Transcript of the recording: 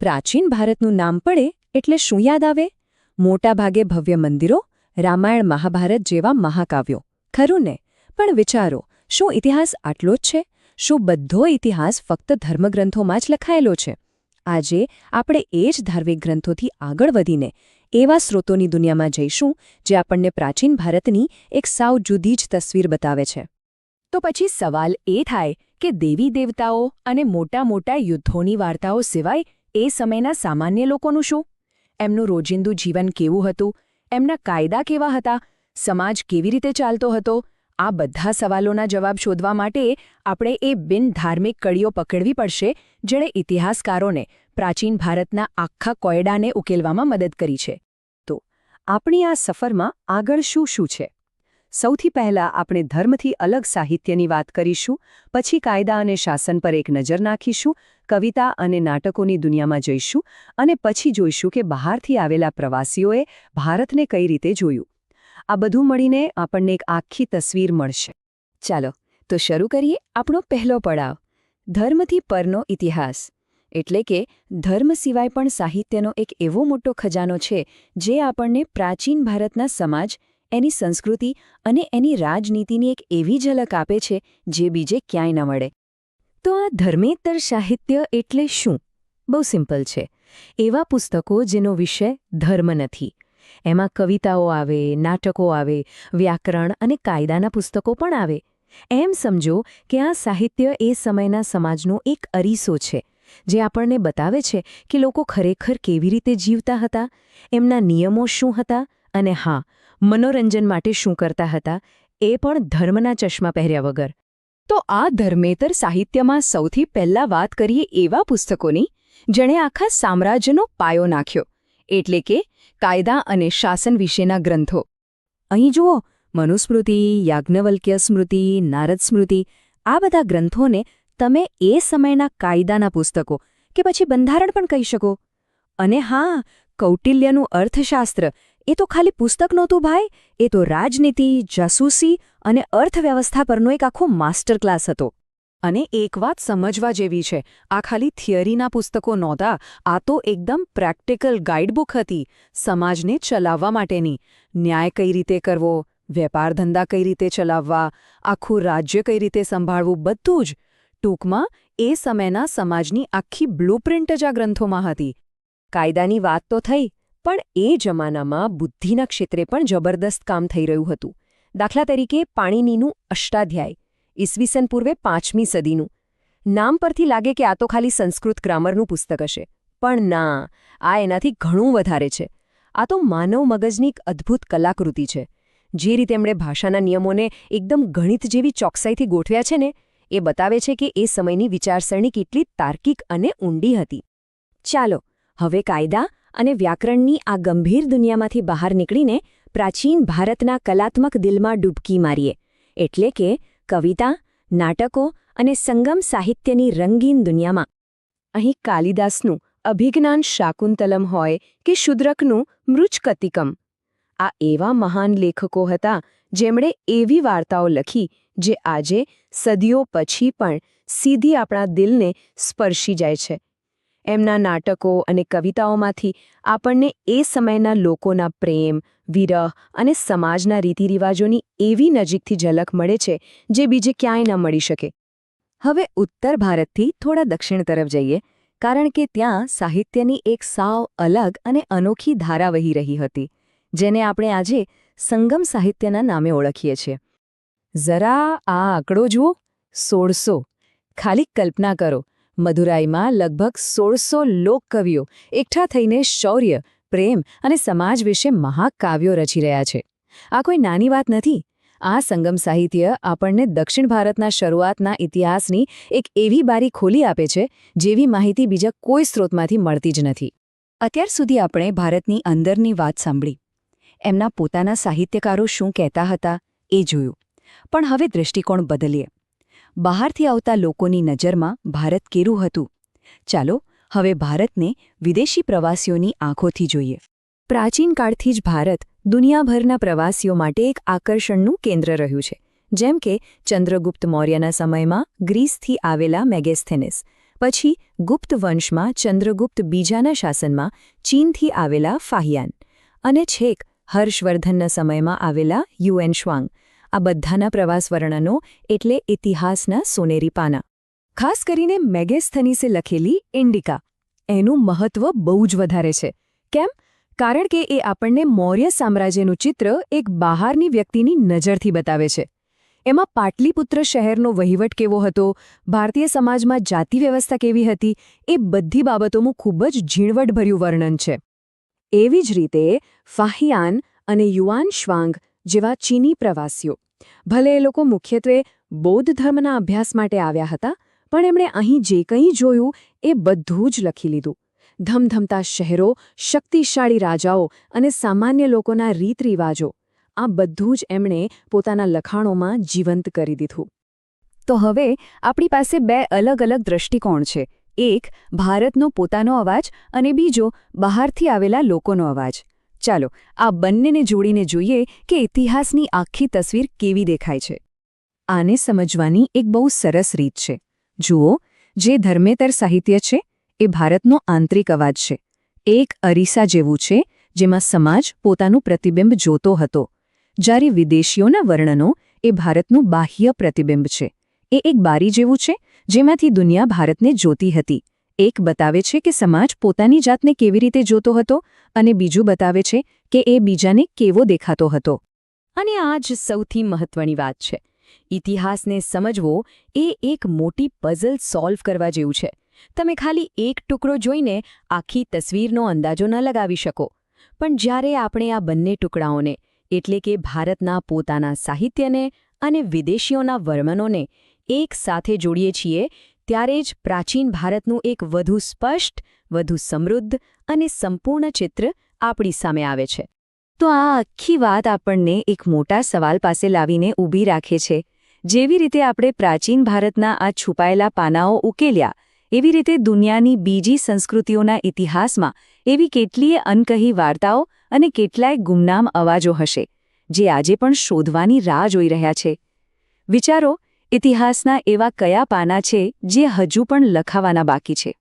પ્રાચીન ભારતનું નામ પડે એટલે શું યાદ આવે? મોટાભાગે ભવ્ય મંદિરો, રામાયણ મહાભારત જેવા મહાકાવ્યો. ખરું ને? પણ વિચારો, શું ઇતિહાસ આટલો જ છે? શું બધો ઇતિહાસ ફક્ત ધર્મગ્રંથોમાં જ લખાયેલો છે? આજે આપણે એ જ ધાર્મિક ગ્રંથોથી આગળ વધીને એવા સ્રોતોની દુનિયામાં જઈશું જે આપણને પ્રાચીન ભારતની એક સાવ જુદી જ તસવીર બતાવે છે. તો પછી સવાલ એ થાય કે દેવી દેવતાઓ અને મોટા મોટા યુદ્ધોની વાર્તાઓ સિવાય એ સમયના સામાન્ય લોકોનું શું? એમનું રોજિંદુ જીવન કેવું હતું? એમના કાયદા કેવા હતા? સમાજ કેવી રીતે ચાલતો હતો? આ બધા સવાલોના જવાબ શોધવા માટે આપણે એ બિનધાર્મિક કડીઓ પકડવી પડશે, જેણે ઇતિહાસકારોને પ્રાચીન ભારતના આખા કોયડાને ઉકેલવામાં મદદ કરી છે. તો, આપણી આ સફરમાં આગળ શું શું છે? સૌથી પહેલા આપણે ધર્મથી અલગ સાહિત્યની વાત કરીશું, પછી કાયદા અને શાસન પર એક નજર નાખીશું, કવિતા અને નાટકોની દુનિયામાં જઈશું અને પછી જોઈશું કે બહારથી આવેલા પ્રવાસીઓએ ભારતને કઈ રીતે જોયું. આ બધું મળીને આપણને એક આખી તસવીર મળશે. ચાલો, તો શરૂ કરીએ આપણો પહેલો પડાવ, ધર્મથી પરનો ઇતિહાસ. એટલે કે, ધર્મ સિવાય પણ સાહિત્યનો એક એવો મોટો ખજાનો છે, જે આપણને પ્રાચીન ભારતના સમાજ એની સંસ્કૃતિ અને એની રાજનીતિની એક એવી ઝલક આપે છે, જે બીજે ક્યાંય ન મળે. તો આ ધર્મેતર સાહિત્ય એટલે શું? બહુ સિમ્પલ છે. એવા પુસ્તકો જેનો વિષય ધર્મ નથી. એમાં કવિતાઓ આવે, નાટકો આવે, વ્યાકરણ અને કાયદાના પુસ્તકો પણ આવે. એમ સમજો કે આ સાહિત્ય એ સમયના સમાજનો એક અરીસો છે, જે આપણને બતાવે છે કે લોકો ખરેખર કેવી રીતે જીવતા હતા, એમના નિયમો શું હતા અને હા, મનોરંજન માટે શું કરતા હતા, એ પણ ધર્મના ચશ્મા પહેર્યા વગર. તો આ ધર્મેતર સાહિત્યમાં સૌથી પહેલા વાત કરીએ એવા પુસ્તકોની, જેણે આખા સામ્રાજ્યનો પાયો નાખ્યો, એટલે કે કાયદા અને શાસન વિશેના ગ્રંથો. અહીં જુઓ, મનુસ્મૃતિ, યાજ્ઞવલ્ક્ય સ્મૃતિ, નારદ સ્મૃતિ, આ બધા ગ્રંથોને તમે એ સમયના કાયદાના પુસ્તકો કે પછી બંધારણ પણ કહી શકો. અને હા, કૌટિલ્યનું અર્થશાસ્ત્ર એ તો ખાલી પુસ્તક નહોતું ભાઈ, એ તો રાજનીતિ, જાસૂસી અને અર્થવ્યવસ્થા પરનો એક આખો માસ્ટર ક્લાસ હતો. અને એક વાત સમજવા જેવી છે, આ ખાલી થિયરીના પુસ્તકો નહોતા, આ તો એકદમ પ્રેક્ટિકલ ગાઈડબુક હતી, સમાજને ચલાવવા માટેની. ન્યાય કઈ રીતે કરવો, વેપાર ધંધા કઈ રીતે ચલાવવા, આખું રાજ્ય કઈ રીતે સંભાળવું, બધું જ ટૂંકમાં એ સમયના સમાજની આખી બ્લુપ્રિન્ટ જ આ ગ્રંથોમાં હતી. કાયદાની વાત તો થઈ પણ એ જમાનામાં બુદ્ધિના ક્ષેત્રે પણ જબરદસ્ત કામ થઈ રહ્યું હતું. દાખલા તરીકે પાણીનીનું અષ્ટાધ્યાય, ઈસવીસન પૂર્વે પાંચમી સદીનું. નામ પરથી લાગે કે આ તો ખાલી સંસ્કૃત ગ્રામરનું પુસ્તક હશે. પણ ના, આ એનાથી ઘણું વધારે છે. આ તો માનવ મગજની એક અદ્ભુત કલાકૃતિ છે. જે રીતે એમણે ભાષાના નિયમોને એકદમ ગણિત જેવી ચોકસાઈથી ગોઠવ્યા છે ને, એ બતાવે છે કે એ સમયની વિચારસરણી કેટલી તાર્કિક અને ઊંડી હતી. ચાલો, હવે કાયદા અને વ્યાકરણની આ ગંભીર દુનિયામાંથી બહાર નીકળીને પ્રાચીન ભારતના કલાત્મક દિલમાં ડૂબકી મારીએ. એટલે કે કવિતા, નાટકો અને સંગમ સાહિત્યની રંગીન દુનિયામાં. અહીં કાલિદાસનું અભિજ્ઞાન શાકુંતલમ હોય કે શુદ્રકનું મૃચકતિકમ આ એવા મહાન લેખકો હતા જેમણે એવી વાર્તાઓ લખી જે આજે સદીઓ પછી પણ સીધી આપણા દિલને સ્પર્શી જાય છે. એમના નાટકો અને કવિતાઓમાંથી આપણને એ સમયના લોકોના પ્રેમ, વિરહ અને સમાજના રીતિરિવાજોની એવી નજીકથી ઝલક મળે છે જે બીજે ક્યાંય ન મળી શકે. હવે ઉત્તર ભારતથી થોડા દક્ષિણ તરફ જઈએ, કારણ કે ત્યાં સાહિત્યની એક સાવ અલગ અને અનોખી ધારા વહી રહી હતી, જેને આપણે આજે સંગમ સાહિત્યના નામે ઓળખીએ છીએ. જરા આ આંકડો જુઓ, સોળસો. ખાલી કલ્પના કરો મદુરાઈમાં લગભગ સોળસો લોકકવિઓ એકઠા થઈને શૌર્ય, પ્રેમ અને સમાજ વિશે મહાકાવ્યો રચી રહ્યા છે. આ કોઈ નાની વાત નથી. આ સંગમ સાહિત્ય આપણને દક્ષિણ ભારતના શરૂઆતના ઇતિહાસની એક એવી બારી ખોલી આપે છે, જેવી માહિતી બીજા કોઈ સ્ત્રોતમાંથી મળતી જ નથી. અત્યાર સુધી આપણે ભારતની અંદરની વાત સાંભળી. એમના પોતાના સાહિત્યકારો શું કહેતા હતા એ જોયું. પણ હવે દૃષ્ટિકોણ બદલીએ. બહારથી આવતા લોકોની નજરમાં ભારત કેરું હતું. ચાલો, હવે ભારતને વિદેશી પ્રવાસીઓની આંખોથી જોઈએ. પ્રાચીન કાળથી જ ભારત દુનિયાભરના પ્રવાસીઓ માટે એક આકર્ષણનું કેન્દ્ર રહ્યું છે. જેમ કે, ચંદ્રગુપ્ત મૌર્યના સમયમાં ગ્રીસથી આવેલા મેગેસ્થેનિસ, પછી ગુપ્ત વંશમાં ચંદ્રગુપ્ત બીજાના શાસનમાં ચીનથી આવેલા ફાહિયાન, અને છેક હર્ષવર્ધનના સમયમાં આવેલા યુએન શ્વાંગ. આ બધાના પ્રવાસ વર્ણનો એટલે ઇતિહાસના સોનેરી પાના. ખાસ કરીને મેગેસ્થનીસે લખેલી ઇન્ડિકા. એનું મહત્વ બહુ જ વધારે છે. કેમ? કારણ કે એ આપણને મૌર્ય સામ્રાજ્યનું ચિત્ર એક બહારની વ્યક્તિની નજરથી બતાવે છે. એમાં પાટલીપુત્ર શહેરનો વહીવટ કેવો હતો, ભારતીય સમાજમાં જાતિ વ્યવસ્થા કેવી હતી, એ બધી બાબતોનું ખૂબ જ ઝીણવટભર્યું વર્ણન છે. એવી જ રીતે ફાહિયાન અને યુઆન શ્વાંગ જેવા ચીની પ્રવાસીઓ. ભલે એ લોકો મુખ્યત્વે બૌદ્ધ ધર્મના અભ્યાસ માટે આવ્યા હતા, પણ એમણે અહીં જે કંઈ જોયું એ બધું જ લખી લીધું. ધમધમતા શહેરો, શક્તિશાળી રાજાઓ અને સામાન્ય લોકોના રીતરિવાજો, આ બધું જ એમણે પોતાના લખાણોમાં જીવંત કરી દીધું. તો હવે આપણી પાસે બે અલગ અલગ દ્રષ્ટિકોણ છે. એક, ભારતનો પોતાનો અવાજ અને બીજો, બહારથી આવેલા લોકોનો અવાજ. ચાલો, આ બંનેને જોડીને જોઈએ કે ઇતિહાસની આખી તસવીર કેવી દેખાય છે. આને સમજવાની એક બહુ સરસ રીત છે. જુઓ, જે ધર્મેતર સાહિત્ય છે, એ ભારતનો આંતરિક અવાજ છે. એક અરીસા જેવું છે, જેમાં સમાજ પોતાનું પ્રતિબિંબ જોતો હતો. જ્યારે વિદેશીઓના વર્ણનો, એ ભારતનું બાહ્ય પ્રતિબિંબ છે. એ એક બારી જેવું છે, જેમાંથી દુનિયા ભારતને જોતી હતી. એક બતાવે છે કે સમાજ પોતાની જાતને કેવી રીતે જોતો હતો અને બીજું બતાવે છે કે એ બીજાને કેવો દેખાતો હતો. અને આ જ સૌથી મહત્વની વાત છે. ઇતિહાસને સમજવો એ એક મોટી પઝલ સોલ્વ કરવા જેવું છે. તમે ખાલી એક ટુકડો જોઈને આખી તસવીરનો અંદાજો ન લગાવી શકો. પણ જ્યારે આપણે આ બંને ટુકડાઓને, એટલે કે ભારતના પોતાના સાહિત્યને અને વિદેશીઓના વર્મનોને એક સાથે જોડીએ છીએ ત્યારે જ પ્રાચીન ભારતનું એક વધુ સ્પષ્ટ, વધુ સમૃદ્ધ અને સંપૂર્ણ ચિત્ર આપણી સામે આવે છે. તો આ આખી વાત આપણને એક મોટા સવાલ પાસે લાવીને ઊભી રાખે છે. જેવી રીતે આપણે પ્રાચીન ભારતના આ છુપાયેલા પાનાઓ ઉકેલ્યા, એવી રીતે દુનિયાની બીજી સંસ્કૃતિઓના ઇતિહાસમાં એવી કેટલીય અનકહી વાર્તાઓ અને કેટલાય ગુમનામ અવાજો હશે, જે આજે પણ શોધવાની રાહ જોઈ રહ્યા છે. વિચારો ઇતિહાસના એવા કયા પાના છે જે હજુ પણ લખાવાના બાકી છે?